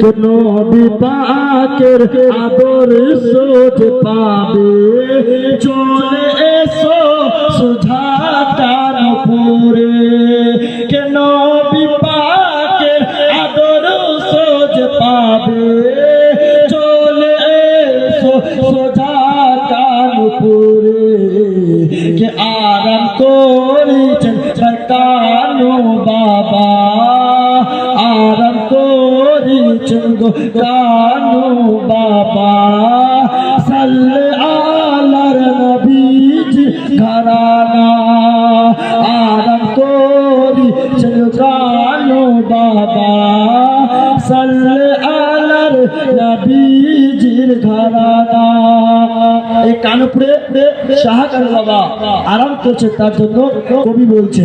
কেন বিপাকের আদর সোচ পাবে চলে এসো সুঝাটার পুরে কেন বিপাকের আদর সোচ পাবে চলে এসো সোজা কানপুরে কে আরাম করেছেন? কানু বাবা। কানু বাবা, সাল্লে আলার নবীজ ঘরানা। আরাম করেছেন কানু বাবা, সাল্লে আলার নবীজির ঘরানা। এই কানপুরে শাহাকার বাবা আরাম করছে, তার জন্য কবি বলছে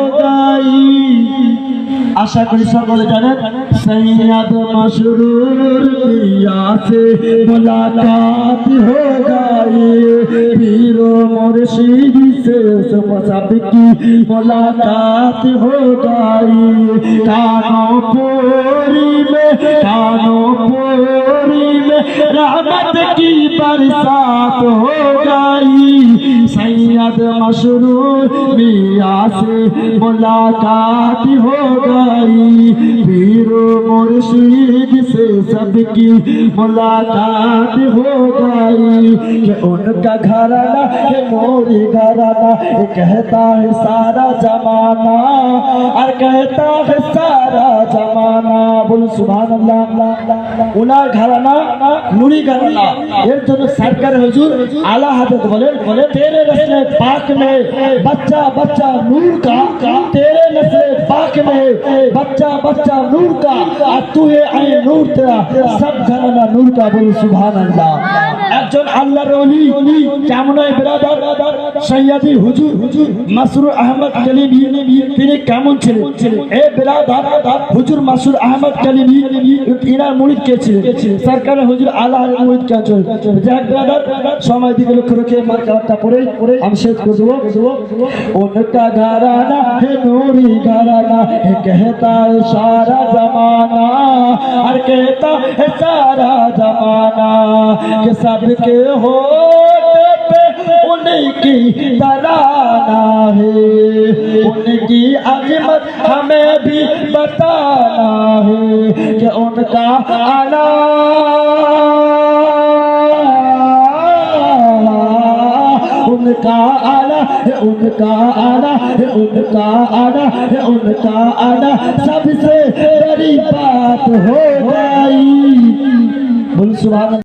আশা করি সকলে জানেন সৈয়দ মশরুর পিয়া সে মুলাকাত हो गई पीर मुर्शिद से सब की मुलाकात हो गई कानों पूरी में कानों पूरी में रहमत की बरसात हो गई सैयद मशरूर मिया से मुलाकात हो गई। पीर मुर्शिद से सबकी मुलाकात हो गई। कि उनका घराना है मोरी घराना, ये कहता है सारा जमाना, और कहता है सारा जमाना। সুবহান আল্লাহ ওনার ঘরানা নুরি ঘরানা। এর জন্য সরকার হুজুর আলা হাজরত বলেন বলে তেরে নসলে পাক মে বাচ্চা বাচ্চা নূর কা তেরে নসলে পাক মে বাচ্চা বাচ্চা নূর কা আর তুই আই নূর তেরা সব ঘরানা নূর কা বল সুবহান আল্লাহ একজন আল্লাহর ওলি কেমন ব্রাদার সৈয়াদি হুজুর হুজুর মাসরুর আহমদ কলিম তিনি কেমন ছিলেন এ ব্রাদার হুজুর মাসুর আহমদ কালিমি ইনার মুরিদ কে ছিলেন সরকার হুজুর আল্লাহ মুরিদ কে ছিলেন যাক ব্রাদার সময় দিকে লক্ষ্য রেখে মার কালারটা পড়ে পড়ে আমি শেষ করে দেবো उनका घराना है नूरी घराना है कहता है सारा जमाना और कहता है सारा जमाना कि सबके होठ पे उनकी तराना है। उनकी अजमत हमें भी बताना है कि उनका आना उनका आना उनका आना उनका आना उनका आना। सबसे बड़ी बात हो गई बोल, सुभान